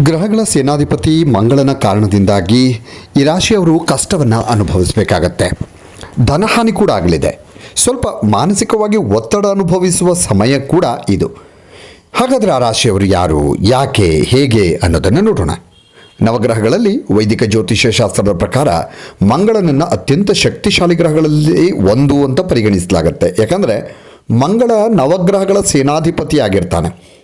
ಗ್ರಹಗಳ ಸೇನಾಧಿಪತಿ ಮಂಗಳನ ಕಾರಣದಿಂದಾಗಿ ಈ ರಾಶಿಯವರು ಕಷ್ಟವನ್ನು ಅನುಭವಿಸಬೇಕಾಗತ್ತೆ. ಧನಹಾನಿ ಕೂಡ ಆಗಲಿದೆ. ಸ್ವಲ್ಪ ಮಾನಸಿಕವಾಗಿ ಒತ್ತಡ ಅನುಭವಿಸುವ ಸಮಯ ಕೂಡ ಇದು. ಹಾಗಾದರೆ ಆ ರಾಶಿಯವರು ಯಾರು, ಯಾಕೆ, ಹೇಗೆ ಅನ್ನೋದನ್ನು ನೋಡೋಣ. ನವಗ್ರಹಗಳಲ್ಲಿ ವೈದಿಕ ಜ್ಯೋತಿಷ್ಯ ಶಾಸ್ತ್ರದ ಪ್ರಕಾರ ಮಂಗಳನನ್ನು ಅತ್ಯಂತ ಶಕ್ತಿಶಾಲಿ ಗ್ರಹಗಳಲ್ಲಿ ಒಂದು ಅಂತ ಪರಿಗಣಿಸಲಾಗುತ್ತೆ. ಯಾಕಂದರೆ ಮಂಗಳ ನವಗ್ರಹಗಳ ಸೇನಾಧಿಪತಿಯಾಗಿರ್ತಾನೆ.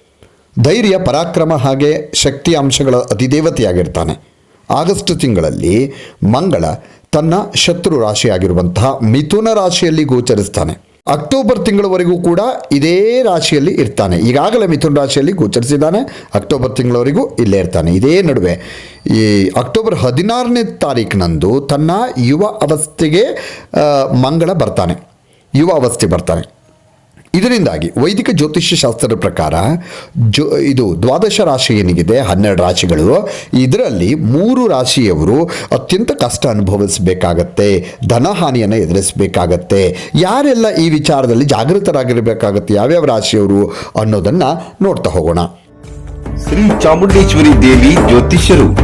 ಧೈರ್ಯ, ಪರಾಕ್ರಮ ಹಾಗೆ ಶಕ್ತಿ ಅಂಶಗಳ ಅಧಿದೇವತೆಯಾಗಿರ್ತಾನೆ. ಆಗಸ್ಟ್ ತಿಂಗಳಲ್ಲಿ ಮಂಗಳ ತನ್ನ ಶತ್ರು ರಾಶಿಯಾಗಿರುವಂತಹ ಮಿಥುನ ರಾಶಿಯಲ್ಲಿ ಗೋಚರಿಸ್ತಾನೆ. ಅಕ್ಟೋಬರ್ ತಿಂಗಳವರೆಗೂ ಕೂಡ ಇದೇ ರಾಶಿಯಲ್ಲಿ ಇರ್ತಾನೆ. ಈಗಾಗಲೇ ಮಿಥುನ ರಾಶಿಯಲ್ಲಿ ಗೋಚರಿಸಿದ್ದಾನೆ. ಅಕ್ಟೋಬರ್ ತಿಂಗಳವರೆಗೂ ಇಲ್ಲೇ ಇರ್ತಾನೆ. ಇದೇ ನಡುವೆ ಈ ಅಕ್ಟೋಬರ್ ಹದಿನಾರನೇ ತಾರೀಕಿನಂದು ತನ್ನ ಯುವ ಅವಸ್ಥೆಗೆ ಮಂಗಳ ಬರ್ತಾನೆ. ಯುವ ಅವಸ್ಥೆ ಬರ್ತಾನೆ. ಇದರಿಂದಾಗಿ ವೈದಿಕ ಜ್ಯೋತಿಷ್ಯ ಶಾಸ್ತ್ರದ ಪ್ರಕಾರ ಜೋ ಇದು ದ್ವಾದಶ ರಾಶಿ ಏನಿದೆ ಹನ್ನೆರಡು ರಾಶಿಗಳು. ಇದರಲ್ಲಿ ಮೂರು ರಾಶಿಯವರು ಅತ್ಯಂತ ಕಷ್ಟ ಅನುಭವಿಸಬೇಕಾಗತ್ತೆ, ಧನಹಾನಿಯನ್ನು ಎದುರಿಸಬೇಕಾಗತ್ತೆ. ಯಾರೆಲ್ಲ ಈ ವಿಚಾರದಲ್ಲಿ ಜಾಗೃತರಾಗಿರಬೇಕಾಗತ್ತೆ, ಯಾವ್ಯಾವ ರಾಶಿಯವರು ಅನ್ನೋದನ್ನು ನೋಡ್ತಾ ಹೋಗೋಣ. ಶ್ರೀ ಚಾಮುಂಡೇಶ್ವರಿ ದೇವಿ ಜ್ಯೋತಿಷ್ಯರು.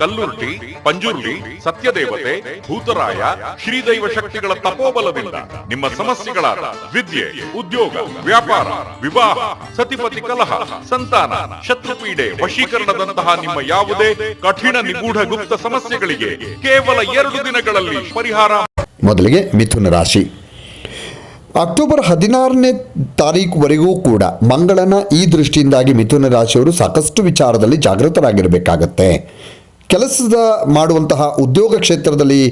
ಕಲ್ಲುರ್ಟಿ ಪಂಜುರ್ಲಿ ಸತ್ಯದೇವತೆ, ಭೂತರಾಯ, ಶ್ರೀದೈವ ಶಕ್ತಿಗಳ ತಪೋಬಲದಿಂದ ನಿಮ್ಮ ಸಮಸ್ಯೆಗಳಾದ ವಿದ್ಯೆ, ಉದ್ಯೋಗ, ವ್ಯಾಪಾರ, ವಿವಾಹ, ಸತಿಪತಿ ಕಲಹ, ಸಂತಾನ, ಶತ್ರುಪೀಡೆ, ವಶೀಕರಣದಂತಹ ನಿಮ್ಮ ಯಾವುದೇ ಕಠಿಣ ನಿಗೂಢ ಗುಪ್ತ ಸಮಸ್ಯೆಗಳಿಗೆ ಕೇವಲ ಎರಡು ದಿನಗಳಲ್ಲಿ ಪರಿಹಾರ. ಮೊದಲಿಗೆ ಮಿಥುನ ರಾಶಿ. ಅಕ್ಟೋಬರ್ ಹದಿನಾರನೇ ತಾರೀಕುವರೆಗೂ ಕೂಡ ಮಂಗಳನ ಈ ದೃಷ್ಟಿಯಿಂದಾಗಿ ಮಿಥುನ ರಾಶಿಯವರು ಸಾಕಷ್ಟು ವಿಚಾರದಲ್ಲಿ ಜಾಗೃತರಾಗಿರಬೇಕಾಗತ್ತೆ. ಕೆಲಸದ ಮಾಡುವಂತಹ ಉದ್ಯೋಗ ಕ್ಷೇತ್ರದಲ್ಲಿ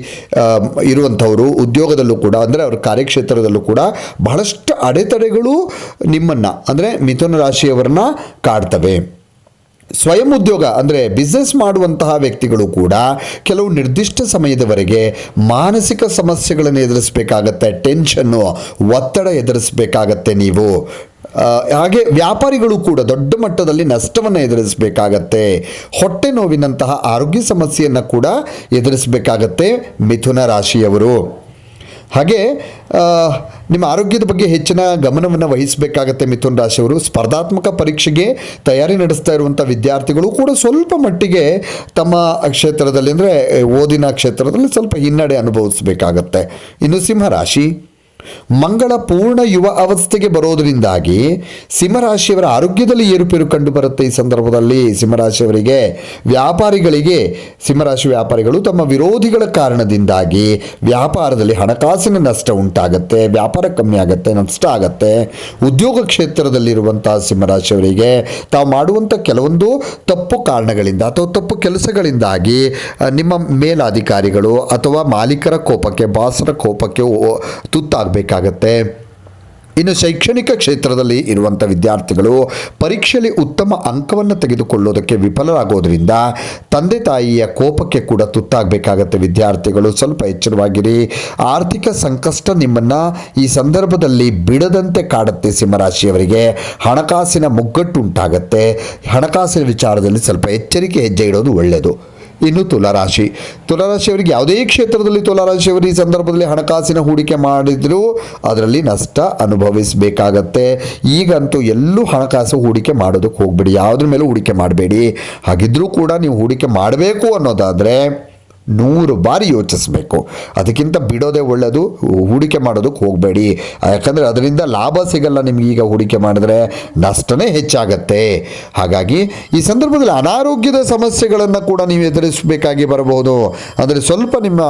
ಇರುವಂಥವರು ಉದ್ಯೋಗದಲ್ಲೂ ಕೂಡ, ಅಂದರೆ ಅವ್ರ ಕಾರ್ಯಕ್ಷೇತ್ರದಲ್ಲೂ ಕೂಡ ಬಹಳಷ್ಟು ಅಡೆತಡೆಗಳು ನಿಮ್ಮನ್ನು, ಅಂದರೆ ಮಿಥುನ ರಾಶಿಯವರನ್ನ ಕಾಡ್ತವೆ. ಸ್ವಯಂ ಉದ್ಯೋಗ ಅಂದರೆ ಬಿಸ್ನೆಸ್ ಮಾಡುವಂತಹ ವ್ಯಕ್ತಿಗಳು ಕೂಡ ಕೆಲವು ನಿರ್ದಿಷ್ಟ ಸಮಯದವರೆಗೆ ಮಾನಸಿಕ ಸಮಸ್ಯೆಗಳನ್ನು ಎದುರಿಸಬೇಕಾಗತ್ತೆ ಟೆನ್ಷನ್ನು ಒತ್ತಡ ಎದುರಿಸಬೇಕಾಗತ್ತೆ ನೀವು. ಹಾಗೆ ವ್ಯಾಪಾರಿಗಳು ಕೂಡ ದೊಡ್ಡ ಮಟ್ಟದಲ್ಲಿ ನಷ್ಟವನ್ನು ಎದುರಿಸಬೇಕಾಗತ್ತೆ, ಹೊಟ್ಟೆ ನೋವಿನಂತಹ ಆರೋಗ್ಯ ಸಮಸ್ಯೆಯನ್ನು ಕೂಡ ಎದುರಿಸಬೇಕಾಗತ್ತೆ ಮಿಥುನ ರಾಶಿಯವರು. ಹಾಗೆ ನಿಮ್ಮ ಆರೋಗ್ಯದ ಬಗ್ಗೆ ಹೆಚ್ಚಿನ ಗಮನವನ್ನು ವಹಿಸಬೇಕಾಗತ್ತೆ ಮಿಥುನ್ ರಾಶಿಯವರು. ಸ್ಪರ್ಧಾತ್ಮಕ ಪರೀಕ್ಷೆಗೆ ತಯಾರಿ ನಡೆಸ್ತಾ ಇರುವಂಥ ವಿದ್ಯಾರ್ಥಿಗಳು ಕೂಡ ಸ್ವಲ್ಪ ಮಟ್ಟಿಗೆ ತಮ್ಮ ಕ್ಷೇತ್ರದಲ್ಲಿ ಅಂದರೆ, ಓದಿನ ಕ್ಷೇತ್ರದಲ್ಲಿ ಸ್ವಲ್ಪ ಹಿನ್ನಡೆ ಅನುಭವಿಸಬೇಕಾಗತ್ತೆ. ಇನ್ನು ಸಿಂಹರಾಶಿ ಮಂಗಳ ಪೂರ್ಣ ಯುವ ಅವಸ್ಥೆಗೆ ಬರೋದರಿಂದಾಗಿ ಸಿಂಹರಾಶಿಯವರ ಆರೋಗ್ಯದಲ್ಲಿ ಏರುಪೇರು ಕಂಡು ಬರುತ್ತೆ ಈ ಸಂದರ್ಭದಲ್ಲಿ. ಸಿಂಹರಾಶಿಯವರಿಗೆ ವ್ಯಾಪಾರಿಗಳಿಗೆ, ಸಿಂಹರಾಶಿ ವ್ಯಾಪಾರಿಗಳು ತಮ್ಮ ವಿರೋಧಿಗಳ ಕಾರಣದಿಂದಾಗಿ ವ್ಯಾಪಾರದಲ್ಲಿ ಹಣಕಾಸಿನ ನಷ್ಟ ಉಂಟಾಗತ್ತೆ, ವ್ಯಾಪಾರ ಕಮ್ಮಿ ಆಗುತ್ತೆ, ನಷ್ಟ ಆಗತ್ತೆ. ಉದ್ಯೋಗ ಕ್ಷೇತ್ರದಲ್ಲಿರುವಂತಹ ಸಿಂಹರಾಶಿಯವರಿಗೆ ತಾವು ಮಾಡುವಂಥ ಕೆಲವೊಂದು ತಪ್ಪು ಕಾರಣಗಳಿಂದ ಅಥವಾ ತಪ್ಪು ಕೆಲಸಗಳಿಂದಾಗಿ ನಿಮ್ಮ ಮೇಲಾಧಿಕಾರಿಗಳು ಅಥವಾ ಮಾಲೀಕರ ಕೋಪಕ್ಕೆ, ಬಾಸರ ಕೋಪಕ್ಕೆ ಓ- ತುತ್ತಾಗಬೇಕಾಗತ್ತೆ ಇನ್ನು ಶೈಕ್ಷಣಿಕ ಕ್ಷೇತ್ರದಲ್ಲಿ ಇರುವಂಥ ವಿದ್ಯಾರ್ಥಿಗಳು ಪರೀಕ್ಷೆಯಲ್ಲಿ ಉತ್ತಮ ಅಂಕವನ್ನು ತೆಗೆದುಕೊಳ್ಳೋದಕ್ಕೆ ವಿಫಲರಾಗೋದ್ರಿಂದ ತಂದೆ ತಾಯಿಯ ಕೋಪಕ್ಕೆ ಕೂಡ ತುತ್ತಾಗಬೇಕಾಗತ್ತೆ. ವಿದ್ಯಾರ್ಥಿಗಳು ಸ್ವಲ್ಪ ಎಚ್ಚರವಾಗಿರಿ. ಆರ್ಥಿಕ ಸಂಕಷ್ಟ ನಿಮ್ಮನ್ನು ಈ ಸಂದರ್ಭದಲ್ಲಿ ಬಿಡದಂತೆ ಕಾಡುತ್ತೆ ಸಿಂಹರಾಶಿಯವರಿಗೆ. ಹಣಕಾಸಿನ ಮುಗ್ಗಟ್ಟು ಉಂಟಾಗತ್ತೆ. ಹಣಕಾಸಿನ ವಿಚಾರದಲ್ಲಿ ಸ್ವಲ್ಪ ಎಚ್ಚರಿಕೆ ಹೆಜ್ಜೆ ಇಡೋದು ಒಳ್ಳೆಯದು ಇನ್ನು ತುಲಾರಾಶಿ. ತುಲಾರಾಶಿಯವರಿಗೆ ಯಾವುದೇ ಕ್ಷೇತ್ರದಲ್ಲಿ ತುಲಾರಾಶಿಯವರು ಈ ಸಂದರ್ಭದಲ್ಲಿ ಹಣಕಾಸಿನ ಹೂಡಿಕೆ ಮಾಡಿದರೂ, ಅದರಲ್ಲಿ ನಷ್ಟ ಅನುಭವಿಸಬೇಕಾಗತ್ತೆ. ಈಗಂತೂ ಎಲ್ಲೂ ಹಣಕಾಸು ಹೂಡಿಕೆ ಮಾಡೋದಕ್ಕೆ ಹೋಗ್ಬೇಡಿ. ಯಾವುದ್ರ ಮೇಲೂ ಹೂಡಿಕೆ ಮಾಡಬೇಡಿ. ಹಾಗಿದ್ರೂ ಕೂಡ ನೀವು ಹೂಡಿಕೆ ಮಾಡಬೇಕು ಅನ್ನೋದಾದರೆ ನೂರು ಬಾರಿ ಯೋಚಿಸಬೇಕು. ಅದಕ್ಕಿಂತ ಬಿಡೋದೇ ಒಳ್ಳೆಯದು ಹೂಡಿಕೆ ಮಾಡೋದಕ್ಕೆ ಹೋಗಬೇಡಿ. ಯಾಕಂದರೆ ಅದರಿಂದ ಲಾಭ ಸಿಗಲ್ಲ ನಿಮ್ಗೆ ಈಗ ಹೂಡಿಕೆ ಮಾಡಿದ್ರೆ, ನಷ್ಟನೇ ಹೆಚ್ಚಾಗತ್ತೆ. ಹಾಗಾಗಿ ಈ ಸಂದರ್ಭದಲ್ಲಿ ಅನಾರೋಗ್ಯದ ಸಮಸ್ಯೆಗಳನ್ನು ಕೂಡ ನೀವು ಎದುರಿಸಬೇಕಾಗಿ ಬರಬಹುದು. ಅಂದರೆ ಸ್ವಲ್ಪ ನಿಮ್ಮ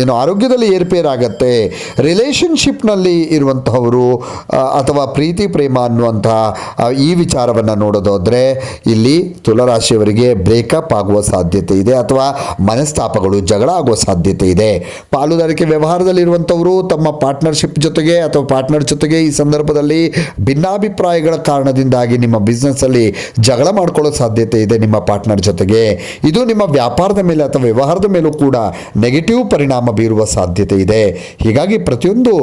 ಏನು ಆರೋಗ್ಯದಲ್ಲಿ ಏರ್ಪೇರಾಗತ್ತೆ ರಿಲೇಷನ್ಶಿಪ್ನಲ್ಲಿ ಇರುವಂತಹವರು ಅಥವಾ ಪ್ರೀತಿ, ಪ್ರೇಮ ಅನ್ನುವಂತಹ ಈ ವಿಚಾರವನ್ನು ನೋಡೋದಾದರೆ, ಇಲ್ಲಿ ತುಲರಾಶಿಯವರಿಗೆ ಬ್ರೇಕಪ್ ಆಗುವ ಸಾಧ್ಯತೆ ಇದೆ, ಅಥವಾ ಮನಸ್ತಾಪಗಳು ಕುಟುಂಬಗಳು ಜಗಳ ಆಗುವ ಸಾಧ್ಯತೆ ಇದೆ. ಪಾಲುದಾರಿಕೆ ವ್ಯವಹಾರದಲ್ಲಿರುವಂಥವರು ತಮ್ಮ ಪಾರ್ಟ್ನರ್ಶಿಪ್ ಜೊತೆಗೆ ಅಥವಾ ಪಾರ್ಟ್ನರ್ ಜೊತೆಗೆ ಈ ಸಂದರ್ಭದಲ್ಲಿ ಭಿನ್ನಾಭಿಪ್ರಾಯಗಳ ಕಾರಣದಿಂದಾಗಿ ನಿಮ್ಮ ಬಿಸ್ನೆಸ್ಸಲ್ಲಿ ಜಗಳ ಮಾಡ್ಕೊಳ್ಳೋ ಸಾಧ್ಯತೆ ಇದೆ ನಿಮ್ಮ ಪಾರ್ಟ್ನರ್ ಜೊತೆಗೆ. ಇದು ನಿಮ್ಮ ವ್ಯಾಪಾರದ ಮೇಲೆ ಅಥವಾ ವ್ಯವಹಾರದ ಮೇಲೂ ಕೂಡ ನೆಗೆಟಿವ್ ಪರಿಣಾಮ ಬೀರುವ ಸಾಧ್ಯತೆ ಇದೆ. ಹೀಗಾಗಿ ಪ್ರತಿಯೊಂದು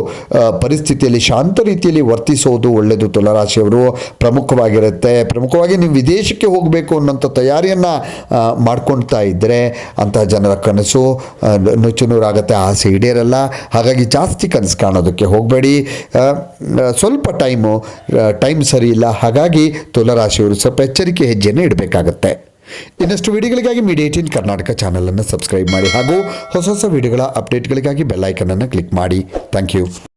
ಪರಿಸ್ಥಿತಿಯಲ್ಲಿ ಶಾಂತ ರೀತಿಯಲ್ಲಿ ವರ್ತಿಸೋದು ಒಳ್ಳೆಯದು. ತುಲರಾಶಿಯವರು ಪ್ರಮುಖವಾಗಿರುತ್ತೆ. ಪ್ರಮುಖವಾಗಿ ನೀವು ವಿದೇಶಕ್ಕೆ ಹೋಗಬೇಕು ಅನ್ನೋಂಥ ತಯಾರಿಯನ್ನು ಮಾಡ್ಕೊಳ್ತಾ ಇದ್ದರೆ ಅಂತಹ ಜನರ ಕನಸು ಆ, ನುಚ್ಚು ನೂರಾಗತ್ತೆ ಆಸೆ ಈಡೇರಲ್ಲ. ಹಾಗಾಗಿ ಜಾಸ್ತಿ ಕನಸು ಕಾಣೋದಕ್ಕೆ ಹೋಗಬೇಡಿ. ಸ್ವಲ್ಪ ಟೈಮು ಟೈಮ್ ಸರಿ ಇಲ್ಲ. ಹಾಗಾಗಿ ತುಲರಾಶಿಯವರು ಸ್ವಲ್ಪ ಎಚ್ಚರಿಕೆ ಹೆಜ್ಜೆಯನ್ನು ಇಡಬೇಕಾಗತ್ತೆ. ಇನ್ನಷ್ಟು ವಿಡಿಯೋಗಳಿಗಾಗಿ ಮೀಡಿಯಾ ಏಟೀನ್ ಕರ್ನಾಟಕ ಚಾನಲನ್ನು ಸಬ್ಸ್ಕ್ರೈಬ್ ಮಾಡಿ ಹಾಗೂ ಹೊಸ ಹೊಸ ವಿಡಿಯೋಗಳ ಅಪ್ಡೇಟ್ಗಳಿಗಾಗಿ ಬೆಲ್ಲೈಕನನ್ನು ಕ್ಲಿಕ್ ಮಾಡಿ. Thank you.